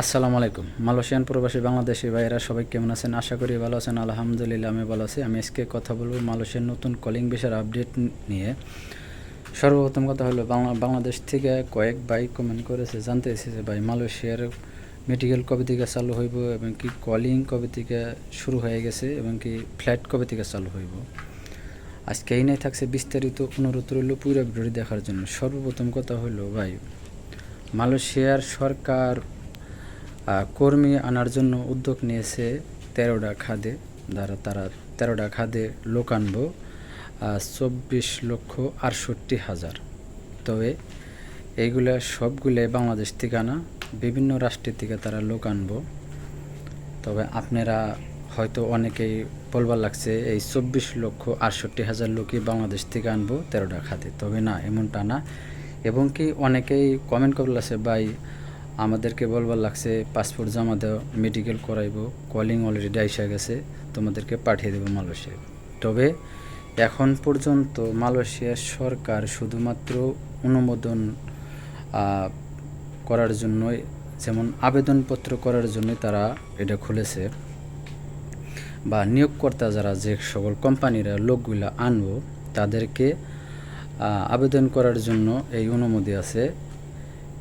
আসসালামু আলাইকুম। মালয়েশিয়ান প্রবাসী বাংলাদেশি ভাইয়েরা সবাই কেমন আছেন? আশা করি ভালো আছেন। আলহামদুলিল্লাহ আমি ভালো আছি। আমি আজকে কথা বলব মালয়েশিয়ার নতুন কলিং বিষয়ের আপডেট নিয়ে। সর্বপ্রথম কথা হলো, বাংলা বাংলাদেশ থেকে কয়েক ভাই কমেন্ট করেছে, জানতে এসেছে যে ভাই, মালয়েশিয়ার মেডিকেল কবে থেকে চালু হইব এবং কি কলিং কবে থেকে শুরু হয়ে গেছে এবং কি ফ্ল্যাট কবে থেকে চালু হইব? আজকে এই নিয়ে থাকছে বিস্তারিত অনুরোধ রইল পুরো ভিডিওটি দেখার জন্য। সর্বপ্রথম কথা হলো, ভাই, মালয়েশিয়ার সরকার কর্মী আনার জন্য উদ্যোগ নিয়েছে তেরোটা খাদে। দ্বারা তারা তেরোটা খাদে লোক আনব চব্বিশ লক্ষ আটষট্টি হাজার। তবে এইগুলা সবগুলো বাংলাদেশ থেকে আনা, বিভিন্ন রাষ্ট্রের থেকে তারা লোক আনব। তবে আপনারা হয়তো অনেকেই বলবার লাগছে, এই চব্বিশ লক্ষ আটষট্টি হাজার লোকই বাংলাদেশ থেকে আনব তেরোটা খাতে তবে না, এমনটা না। এবং কি অনেকেই কমেন্ট করবার লাগছে ভাই আমাদেরকে বলবার লাগছে পাসপোর্ট জমা দেওয়া মেডিকেল করাইবো কলিং অলরেডি আইসা গেছে, তোমাদেরকে পাঠিয়ে দেবো মালয়েশিয়ায় তবে এখন পর্যন্ত মালয়েশিয়ার সরকার শুধুমাত্র অনুমোদন করার জন্যই, যেমন আবেদনপত্র করার জন্যই তারা এটা খুলেছে। বা নিয়োগকর্তা যারা যে সকল কোম্পানিরা লোকগুলা আনব, তাদেরকে আবেদন করার জন্য এই অনুমতি আছে।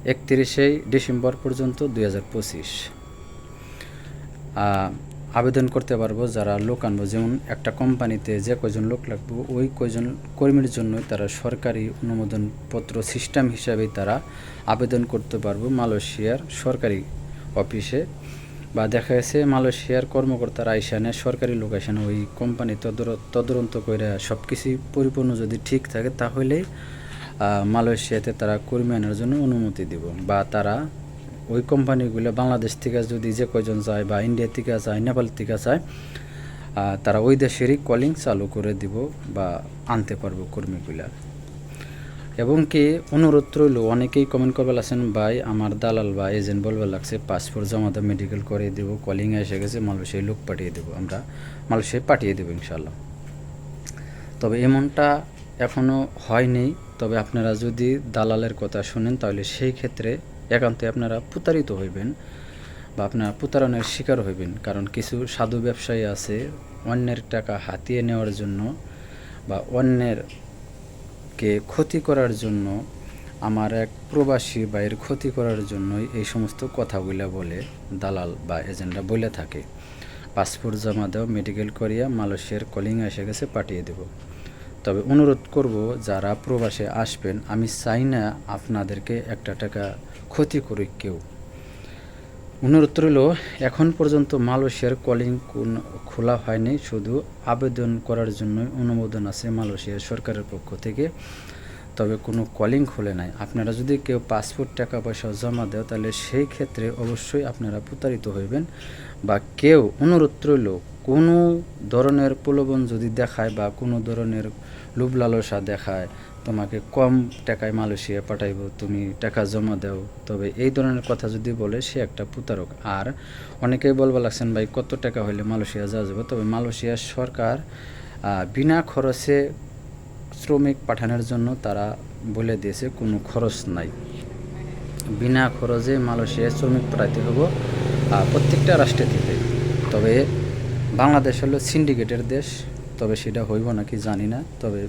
একত্রিশেই ডিসেম্বর পর্যন্ত দুই হাজার পঁচিশ। আবেদন করতে পারব যারা লোক আনব যেমন একটা কোম্পানিতে যে কয়জন লোক লাগবে, ওই কয়জন কর্মীর জন্য তারা সরকারি অনুমোদন পত্র সিস্টেম হিসাবে তারা আবেদন করতে পারব মালয়েশিয়ার সরকারি অফিসে। বা দেখা গেছে মালয়েশিয়ার কর্মকর্তারা আইসানে সরকারি লোক আইসানে ওই কোম্পানি তদর তদন্ত করে সব কিছুই পরিপূর্ণ যদি ঠিক থাকে, তাহলে মালয়েশিয়াতে তারা কর্মী আনার জন্য অনুমতি দিব। বা তারা ওই কোম্পানিগুলো বাংলাদেশ থেকে যদি যে কয়জন যায় বা ইন্ডিয়া থেকে যায় নেপাল থেকে যায় তারা ওই দেশেরই কলিং চালু করে দিব বা আনতে পারব কর্মীগুলা। এবং কি অনুরোধ রইল, অনেকেই কমেন্ট করবে লাগছেন, ভাই, আমার দালাল বা এজেন্ট বলবে লাগছে পাসপোর্ট জমা দাও মেডিকেল করে দেবো কলিং এসে গেছে, মালয়েশিয়ায় লোক পাঠিয়ে দেবো, আমরা মালয়েশিয়ায় পাঠিয়ে দেবো ইনশাল্লাহ তবে এমনটা এখনও হয়নি। তবে আপনারা যদি দালালের কথা শুনেন, তাহলে সেই ক্ষেত্রে একান্তে আপনারা প্রতারিত হইবেন বা আপনারা প্রতারণের শিকার হইবেন। কারণ কিছু সাধু ব্যবসায়ী আছে, অন্যের টাকা হাতিয়ে নেওয়ার জন্য বা অন্যের কে ক্ষতি করার জন্য, আমার এক প্রবাসী ভাইয়ের ক্ষতি করার জন্যই এই সমস্ত কথাগুলো বলে, দালাল বা এজেন্টরা বলে থাকে। পাসপোর্ট জমা দাও, মেডিকেল করিয়া মালয়েশিয়ার কলিং এসে গেছে, পাঠিয়ে দেব। তবে অনুরোধ করব, যারা প্রবাসে আসবেন, আমি চাই না আপনাদেরকে একটা টাকা ক্ষতি করুক কেউ। অনুরোধ রইল, এখন পর্যন্ত মালয়েশিয়ার কলিং কোন- খোলা হয়নি, শুধু আবেদন করার জন্য অনুমোদন আছে মালয়েশিয়ার সরকারের পক্ষ থেকে। তবে কোনো কলিং খোলে নাই। আপনারা যদি কেউ পাসপোর্ট টাকা পয়সা জমা দেও তাহলে সেই ক্ষেত্রে অবশ্যই আপনারা প্রতারিত হইবেন। বা কেউ, অনুরোধ রইল কোনো ধরনের প্রলোভন যদি দেখায় বা কোনো ধরনের লোভ লালসা দেখায়, তোমাকে কম টাকায় মালয়েশিয়া পাঠাইবো, তুমি টাকা জমা দাও। তবে এই ধরনের কথা যদি বলে, সে একটা প্রতারক। আর অনেকেই বলবা লাগছেন, ভাই, কত টাকা হলে মালয়েশিয়া যাওয়া যাবে? তবে মালয়েশিয়ার সরকার বিনা খরচে শ্রমিক পাঠানোর জন্য তারা বলে দিয়েছে, কোনো খরচ নাই। বিনা খরচে মালয়েশিয়ায় শ্রমিক পাঠাইতে হব প্রত্যেকটা রাষ্ট্রে থেকে। তবে বাংলাদেশ হলো সিন্ডিকেটের দেশ, তবে সেটা হইব নাকি জানি না। তবে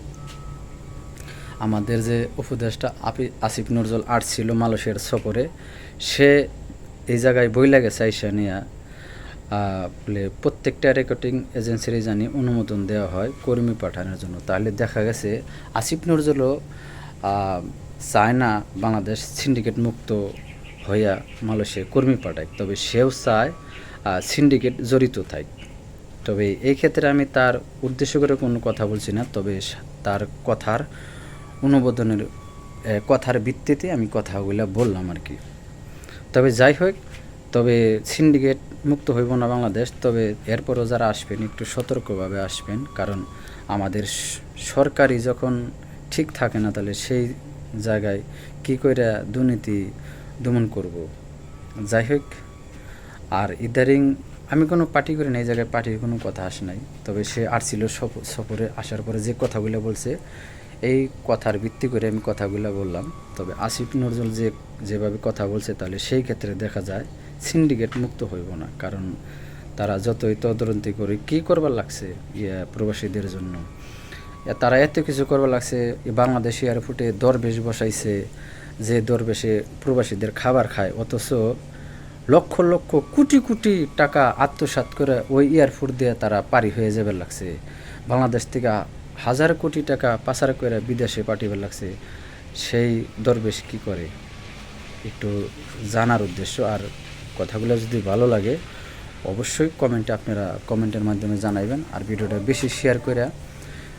আমাদের যে উপদেষ্টা আপি, আসিফ নজরুল আর্ট ছিল মালয়েশিয়ার সফরে, সে এই জায়গায় বই লাগে চাইসা নিয়া বলে প্রত্যেকটা রেকর্ডিং এজেন্সিরই জানি অনুমোদন দেওয়া হয়, কর্মী পাঠানোর জন্য। তাহলে দেখা গেছে আসিফ নজরুলও চায় না বাংলাদেশ সিন্ডিকেট মুক্ত হইয়া মালয়েশিয়া কর্মী পাঠায় তবে সেও চায় সিন্ডিকেট জড়িত থাক। তবে এই ক্ষেত্রে আমি তার উদ্দেশ্য করে কোনো কথা বলছি না তবে তার কথার অনুমোদনের এ, কথার ভিত্তিতে আমি কথাগুলো বললাম আর কি। তবে যাই হোক তবে সিন্ডিকেট মুক্ত হইব না বাংলাদেশ তবে এরপরও যারা আসবেন একটু সতর্কভাবে আসবেন কারণ আমাদের সরকারি যখন ঠিক থাকে না তাহলে সেই জায়গায় কি করে দুর্নীতি দমন করব। যাই হোক আর ইদারিং আমি কোনো পার্টি করি না, এই জায়গায় পার্টির কোনো কথা আসে নাই। তবে সে আসছিল সফ- সফরে আসার পরে যে কথাগুলো বলছে, এই কথার ভিত্তি করে আমি কথাগুলো বললাম। তবে আসিফ নজরুল যে, যেভাবে কথা বলছে, তাহলে সেই ক্ষেত্রে দেখা যায় সিন্ডিকেট মুক্ত হইব না। কারণ তারা যতই তদন্তি করে কি করবার লাগছে ইয়া প্রবাসীদের জন্য? তারা এত কিছু করবার লাগছে বাংলাদেশ এয়ারপোর্টে দরবেশ বসাইছে, যে দরবেশে প্রবাসীদের খাবার খায়, অথচ লক্ষ লক্ষ কোটি কোটি টাকা আত্মসাৎ করে ওই এয়ারপোর্ট দিয়ে তারা পারি হয়ে যাবে লাগছে। বাংলাদেশ থেকে হাজার কোটি টাকা পাচার করে বিদেশে পাঠিয়ে লাগছে। সেই দরবেশ কি করে? একটু জানার উদ্দেশ্য। আর কথাগুলো যদি ভালো লাগে, অবশ্যই কমেন্টে আপনারা কমেন্টের মাধ্যমে জানাইবেন। আর ভিডিওটা বেশি শেয়ার করে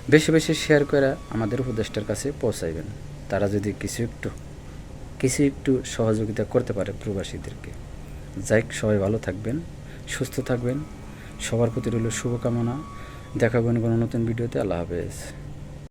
বেশি বেশি শেয়ার করে আমাদের উপদেষ্টার কাছে পৌঁছাইবেন। তারা যদি কিছু একটু কিছু একটু সহযোগিতা করতে পারে প্রবাসীদেরকে। যাই সবাই ভালো থাকবেন, সুস্থ থাকবেন। সবার প্রতি রইল শুভকামনা। দেখাবেন কোনো নতুন ভিডিওতে। আল্লাহ হাফেজ।